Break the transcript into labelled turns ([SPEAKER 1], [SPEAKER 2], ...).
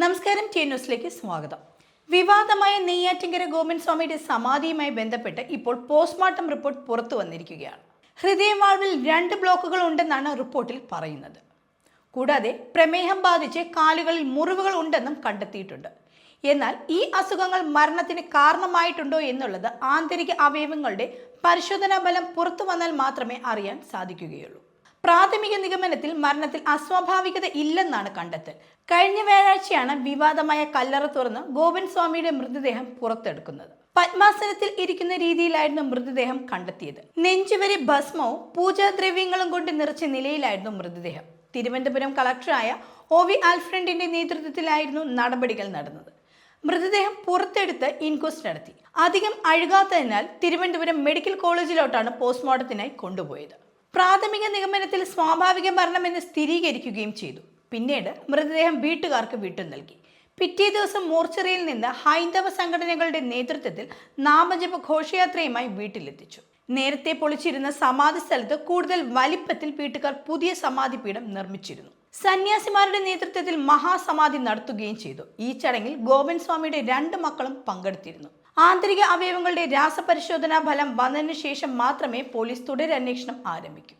[SPEAKER 1] നമസ്കാരം ടി ന്യൂസിലേക്ക് സ്വാഗതം. വിവാദമായ നെയ്യാറ്റിങ്കര ഗോവിന്ദ് സ്വാമിയുടെ സമാധിയുമായി ബന്ധപ്പെട്ട് ഇപ്പോൾ പോസ്റ്റ്മോർട്ടം റിപ്പോർട്ട് പുറത്തു വന്നിരിക്കുകയാണ്. ഹൃദയവാൾവിൽ രണ്ട് ബ്ലോക്കുകൾ ഉണ്ടെന്നാണ് റിപ്പോർട്ടിൽ പറയുന്നത്. കൂടാതെ പ്രമേഹം ബാധിച്ച് കാലുകളിൽ മുറിവുകൾ ഉണ്ടെന്നും കണ്ടെത്തിയിട്ടുണ്ട്. എന്നാൽ ഈ അസുഖങ്ങൾ മരണത്തിന് കാരണമായിട്ടുണ്ടോ എന്നുള്ളത് ആന്തരിക അവയവങ്ങളുടെ പരിശോധനാ ബലം പുറത്തു വന്നാൽ മാത്രമേ അറിയാൻ സാധിക്കുകയുള്ളൂ. പ്രാഥമിക നിഗമനത്തിൽ മരണത്തിൽ അസ്വാഭാവികത ഇല്ലെന്നാണ് കണ്ടെത്തൽ. കഴിഞ്ഞ വ്യാഴാഴ്ചയാണ് വിവാദമായ കല്ലറ തുറന്ന് ഗോവിന്ദ് സ്വാമിയുടെ മൃതദേഹം പുറത്തെടുക്കുന്നത്. പത്മാസനത്തിൽ ഇരിക്കുന്ന രീതിയിലായിരുന്നു മൃതദേഹം കണ്ടെത്തിയത്. നെഞ്ചുവരെ ഭസ്മവും പൂജാദ്രവ്യങ്ങളും കൊണ്ട് നിറച്ച നിലയിലായിരുന്നു മൃതദേഹം. തിരുവനന്തപുരം കളക്ടറായ ഒ വി ആൽഫ്രണ്ടിന്റെ നേതൃത്വത്തിലായിരുന്നു നടപടികൾ നടന്നത്. മൃതദേഹം പുറത്തെടുത്ത് ഇൻക്വസ്റ്റ് നടത്തി. അധികം അഴുകാത്തതിനാൽ തിരുവനന്തപുരം മെഡിക്കൽ കോളേജിലോട്ടാണ് പോസ്റ്റ്മോർട്ടത്തിനായി കൊണ്ടുപോയത്. പ്രാഥമിക നിഗമനത്തിൽ സ്വാഭാവിക മരണമെന്ന് സ്ഥിരീകരിക്കുകയും ചെയ്തു. പിന്നീട് മൃതദേഹം വീട്ടുകാർക്ക് വിട്ടു നൽകി. പിറ്റേ ദിവസം മോർച്ചറിയിൽ നിന്ന് ഹൈന്ദവ സംഘടനകളുടെ നേതൃത്വത്തിൽ നാമജപ ഘോഷയാത്രയുമായി വീട്ടിലെത്തിച്ചു. നേരത്തെ പൊളിച്ചിരുന്ന സമാധി സ്ഥലത്ത് കൂടുതൽ വലിപ്പത്തിൽ വീട്ടുകാർ പുതിയ സമാധി പീഠം നിർമ്മിച്ചിരുന്നു. സന്യാസിമാരുടെ നേതൃത്വത്തിൽ മഹാസമാധി നടത്തുകയും ചെയ്തു. ഈ ചടങ്ങിൽ ഗോവിന്ദ് സ്വാമിയുടെ രണ്ട് മക്കളും പങ്കെടുത്തിരുന്നു. ആന്തരിക അവയവങ്ങളുടെ രാസപരിശോധനാ ഫലം വന്നതിനു ശേഷം മാത്രമേ പോലീസ് തുടരന്വേഷണം ആരംഭിക്കൂ.